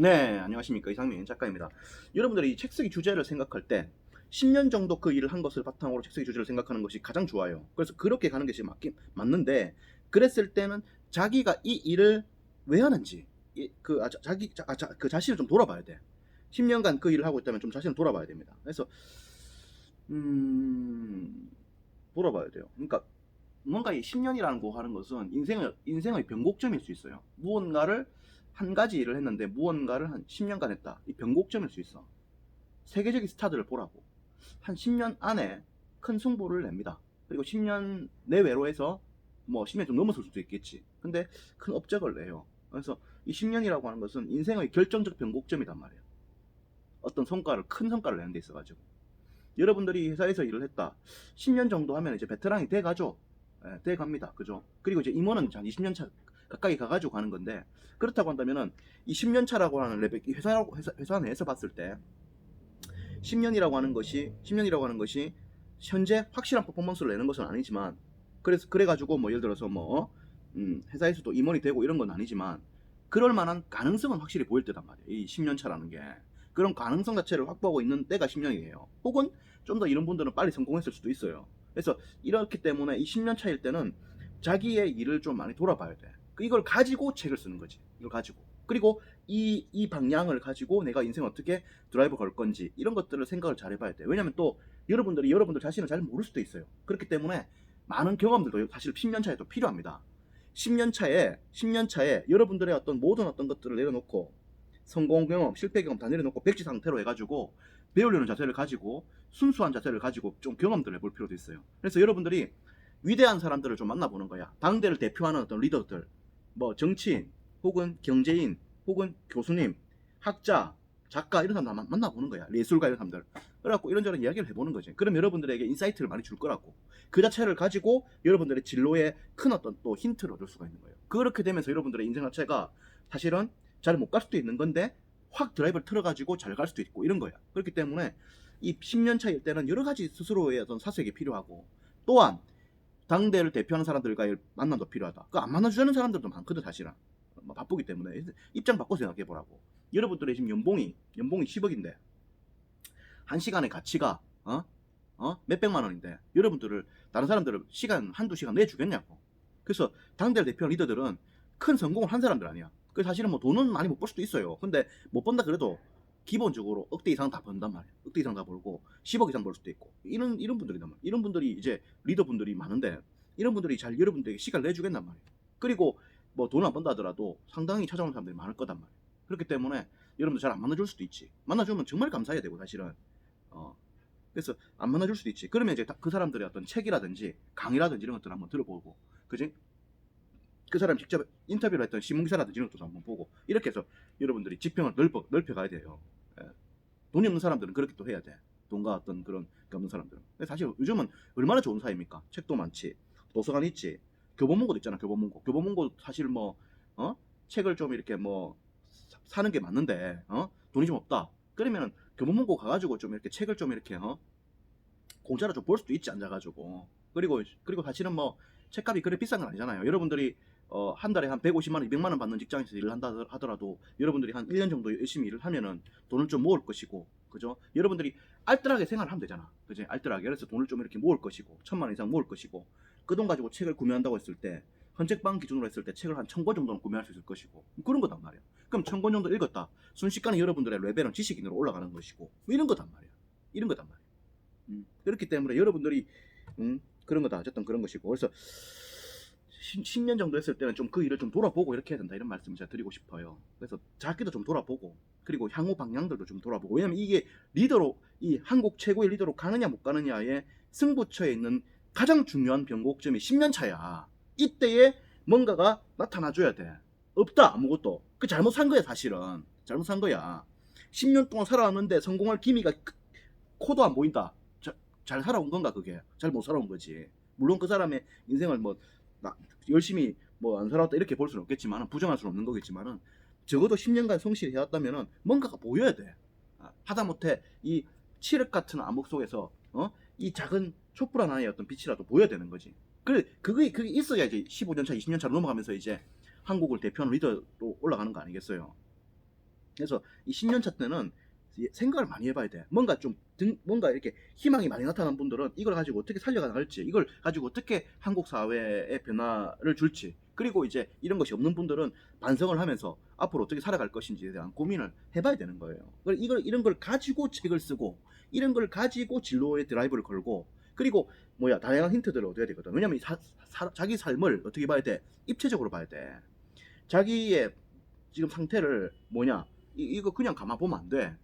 네, 안녕하십니까. 이상민 작가입니다. 여러분들이 이 책 쓰기 주제를 생각할 때 10년 정도 그 일을 한 것을 바탕으로 책 쓰기 주제를 생각하는 것이 가장 좋아요. 그래서 그렇게 가는 것이 맞긴 맞는데 그랬을 때는 자기가 이 일을 왜 하는지 이, 그 아, 자, 자기 자, 아, 자, 그 자신을 좀 돌아봐야 돼. 10년간 그 일을 하고 있다면 좀 자신을 돌아봐야 됩니다. 그래서 음 돌아봐야 돼요. 그러니까 뭔가 이 10년이라는 거 하는 것은 인생의 인생의 변곡점일 수 있어요. 무언가를 한 가지 일을 했는데 무언가를 한 10년간 했다. 이 변곡점일 수 있어. 세계적인 스타들을 보라고. 한 10년 안에 큰 승부를 냅니다. 그리고 10년 내외로 해서 뭐 10년 좀 넘었을 수도 있겠지. 근데 큰 업적을 내요. 그래서 이 10년이라고 하는 것은 인생의 결정적 변곡점이란 말이에요. 어떤 성과를 큰 성과를 내는 데 있어가지고 여러분들이 회사에서 일을 했다. 10년 정도 하면 이제 베테랑이 돼가죠. 예, 돼갑니다. 그죠? 그리고 이제 임원은 한 20년 차 가까이 가가지고 가는 건데 그렇다고 한다면은 이 10년 차라고 하는 레벨 이 회사라고 회사, 회사 내에서 봤을 때 10년이라고 하는 것이 10년이라고 하는 것이 현재 확실한 퍼포먼스를 내는 것은 아니지만 그래서 그래가지고 뭐 예를 들어서 뭐 음, 회사에서도 임원이 되고 이런 건 아니지만 그럴 만한 가능성은 확실히 보일 때단 말이에요. 이 10년 차라는 게 그런 가능성 자체를 확보하고 있는 때가 10년이에요. 혹은 좀 더 이런 분들은 빨리 성공했을 수도 있어요. 그래서 이렇기 때문에 이 10년 차일 때는 자기의 일을 좀 많이 돌아봐야 돼. 그 이걸 가지고 책을 쓰는 거지. 이걸 가지고. 그리고 이, 이 방향을 가지고 내가 인생 어떻게 드라이브 걸 건지 이런 것들을 생각을 잘 해봐야 돼. 왜냐면 또 여러분들이 여러분들 자신을 잘 모를 수도 있어요. 그렇기 때문에 많은 경험들도 사실 10년 차에도 필요합니다. 10년 차에 10년 차에 여러분들의 어떤 모든 어떤 것들을 내려놓고 성공 경험, 실패 경험 다 내려놓고 백지 상태로 해가지고 배우려는 자세를 가지고 순수한 자세를 가지고 좀 경험들을 해볼 필요도 있어요. 그래서 여러분들이 위대한 사람들을 좀 만나보는 거야. 당대를 대표하는 어떤 리더들, 뭐 정치인, 혹은 경제인, 혹은 교수님, 학자, 작가 이런 사람 다 만나보는 거야. 예술가 이런 사람들. 그래갖고 이런저런 이야기를 해보는 거지. 그럼 여러분들에게 인사이트를 많이 줄 거라고. 그 자체를 가지고 여러분들의 진로에 큰 어떤 또 힌트를 얻을 수가 있는 거예요. 그렇게 되면서 여러분들의 인생 자체가 사실은 잘 못 갈 수도 있는 건데 확 드라이브를 틀어가지고 잘 갈 수도 있고 이런 거야. 그렇기 때문에 이 10년 차일 때는 여러 가지 스스로의 어떤 사색이 필요하고 또한 당대를 대표하는 사람들과의 만남도 필요하다. 그 안 만나주는 사람들도 많거든 사실은. 뭐 바쁘기 때문에 입장 바꿔 생각해 보라고. 여러분들의 지금 연봉이 연봉이 10억인데 한 시간의 가치가 어? 어? 몇백만 원인데 여러분들을 다른 사람들을 시간 한두 시간 내주겠냐고. 그래서 당대를 대표하는 리더들은 큰 성공을 한 사람들 아니야. 그 사실은 뭐 돈은 많이 못 벌 수도 있어요. 근데 못 번다 그래도 기본적으로 억대 이상 다 번단 말이야. 억대 이상 다 벌고 10억 이상 벌 수도 있고 이런 이런 분들이단 말이야. 이런 분들이 이제 리더분들이 많은데 이런 분들이 잘 여러분들에게 시간을 내주겠단 말이야. 그리고 뭐 돈을 안 번다 하더라도 상당히 찾아오는 사람들이 많을 거단 말이야. 그렇기 때문에 여러분들 잘 안 만나줄 수도 있지. 만나주면 정말 감사해야 되고 사실은. 어. 그래서 안 만나줄 수도 있지. 그러면 이제 다- 그 사람들의 어떤 책이라든지 강의라든지 이런 것들 을 한번 들어보고, 그지? 그 사람 직접 인터뷰를 했던 신문 기사라든지 이런 것도 한번 보고 이렇게 해서 여러분들이 지평을 넓혀 넓혀가야 돼요. 예. 돈이 없는 사람들은 그렇게 또 해야 돼. 돈과 어떤 그런 게 없는 사람들은. 근데 사실 요즘은 얼마나 좋은 사회입니까? 책도 많지, 도서관 있지, 교보문고도 있잖아. 교보문고. 교보문고 사실 뭐 어? 책을 좀 이렇게 뭐 사- 사는 게 맞는데 어? 돈이 좀 없다. 그러면은 교보문고 가가지고 좀 이렇게 책을 좀 이렇게 어? 공짜로 좀 볼 수도 있지 앉아가지고. 그리고 그리고 사실은 뭐 책값이 그래 비싼 건 아니잖아요. 여러분들이 어, 한 달에 한 150만 원, 200만 원 받는 직장에서 일을 한다 하더라도 여러분들이 한 1년 정도 열심히 일을 하면은 돈을 좀 모을 것이고, 그죠? 여러분들이 알뜰하게 생활을 하면 되잖아. 그지? 알뜰하게. 그래서 돈을 좀 이렇게 모을 것이고, 천만 원 이상 모을 것이고, 그 돈 가지고 책을 구매한다고 했을 때, 헌책방 기준으로 했을 때 책을 한 천 권 정도는 구매할 수 있을 것이고, 그런 거단 말이야. 그럼 천 권 정도 읽었다. 순식간에 여러분들의 레벨은 지식인으로 올라가는 것이고, 뭐 이런 거단 말이야. 이런 거단 말이야. 음, 그렇기 때문에 여러분들이, 음, 그런 거다. 어쨌든 그런 것이고. 그래서, 10, 년 정도 했을 때는 좀 그 일을 좀 돌아보고 이렇게 해야 된다 이런 말씀을 제가 드리고 싶어요. 그래서 자기도 좀 돌아보고 그리고 향후 방향들도 좀 돌아보고 왜냐면 이게 리더로 이 한국 최고의 리더로 가느냐 못 가느냐의 승부처에 있는 가장 중요한 변곡점이 10년 차야. 이때에 뭔가가 나타나줘야 돼. 없다 아무것도. 그 잘못 산 거야 사실은. 잘못 산 거야. 10년 동안 살아왔는데 성공할 기미가 크- 코도 안 보인다. 자- 잘 살아온 건가 그게? 잘 못 살아온 거지. 물론 그 사람의 인생을 뭐 나- 열심히 뭐 안 살아왔다 이렇게 볼 수는 없겠지만 부정할 수는 없는 거겠지만은 적어도 10년간 성실히 해왔다면은 뭔가가 보여야 돼. 아, 하다못해 이 칠흑 같은 암흑 속에서 어? 이 작은 촛불 하나의 어떤 빛이라도 보여야 되는 거지. 그래 그게 그게 있어야 이제 15년 차, 20년 차로 넘어가면서 이제 한국을 대표하는 리더로 올라가는 거 아니겠어요? 그래서 이 10년 차 때는 이- 생각을 많이 해봐야 돼. 뭔가 좀 등, 뭔가 이렇게 희망이 많이 나타난 분들은 이걸 가지고 어떻게 살려나갈지, 이걸 가지고 어떻게 한국 사회에 변화를 줄지, 그리고 이제 이런 것이 없는 분들은 반성을 하면서 앞으로 어떻게 살아갈 것인지에 대한 고민을 해봐야 되는 거예요. 이걸 이런 걸 가지고 책을 쓰고, 이런 걸 가지고 진로의 드라이브를 걸고, 그리고 뭐야 다양한 힌트들을 얻어야 되거든. 왜냐면 이 사- 사- 자기 삶을 어떻게 봐야 돼? 입체적으로 봐야 돼. 자기의 지금 상태를 뭐냐? 이, 이거 그냥 가만 보면 안 돼.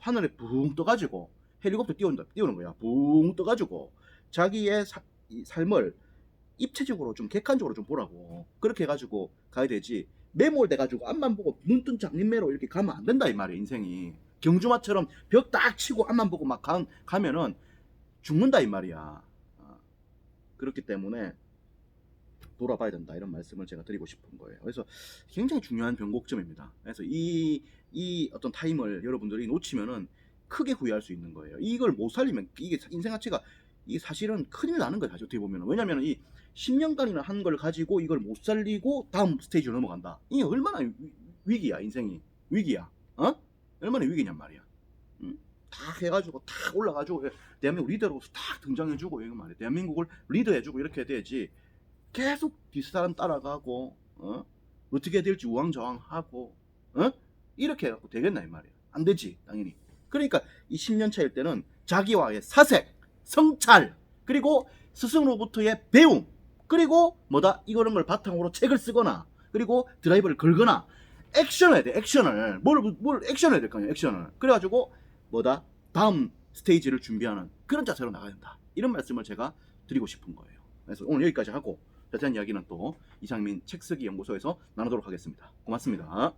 하늘에 붕 떠가지고 헬리콥터 띄운다, 띄우는 거야. 붕 떠가지고 자기의 사- 이 삶을 입체적으로 좀 객관적으로 좀 보라고. 그렇게 해가지고 가야 되지. 매몰돼 가지고 앞만 보고 눈뜬 장님매로 이렇게 가면 안 된다 이 말이야 인생이. 경주마처럼 벽 딱 치고 앞만 보고 막 가, 가면은 죽는다 이 말이야. 어. 그렇기 때문에 돌아봐야 된다 이런 말씀을 제가 드리고 싶은 거예요. 그래서 굉장히 중요한 변곡점입니다. 그래서 이, 이 어떤 타임을 여러분들이 놓치면은 크게 후회할 수 있는 거예요. 이걸 못 살리면 이게 인생 가치가 이게 사실은 큰일 나는 거예요. 어떻게 보면 왜냐하면 이 10년간이나 한 걸 가지고 이걸 못 살리고 다음 스테이지로 넘어간다. 이게 얼마나 위- 위기야 인생이 위기야. 어? 얼마나 위기냔 말이야. 응? 다 해가지고 탁 올라가지고 대한민국 리더로서 탁 등장해주고 이거 말이야. 대한민국을 리더해주고 이렇게 돼야지. 계속 뒷사람 따라가고 어? 어떻게 될지 우왕좌왕하고 어? 이렇게 해갖고 되겠나 이 말이야. 안 되지 당연히. 그러니까 이 10년 차일 때는 자기와의 사색 성찰 그리고 스승으로부터의 배움 그리고 뭐다? 이거는 걸 바탕으로 책을 쓰거나 그리고 드라이브를 걸거나 액션을 해야 돼 액션을. 뭘, 뭘 액션을 해야 될 거 아니야 액션을. 그래가지고 뭐다? 다음 스테이지를 준비하는 그런 자세로 나가야 된다. 이런 말씀을 제가 드리고 싶은 거예요. 그래서 오늘 여기까지 하고 자세한 이야기는 또 이상민 책쓰기 연구소에서 나누도록 하겠습니다. 고맙습니다.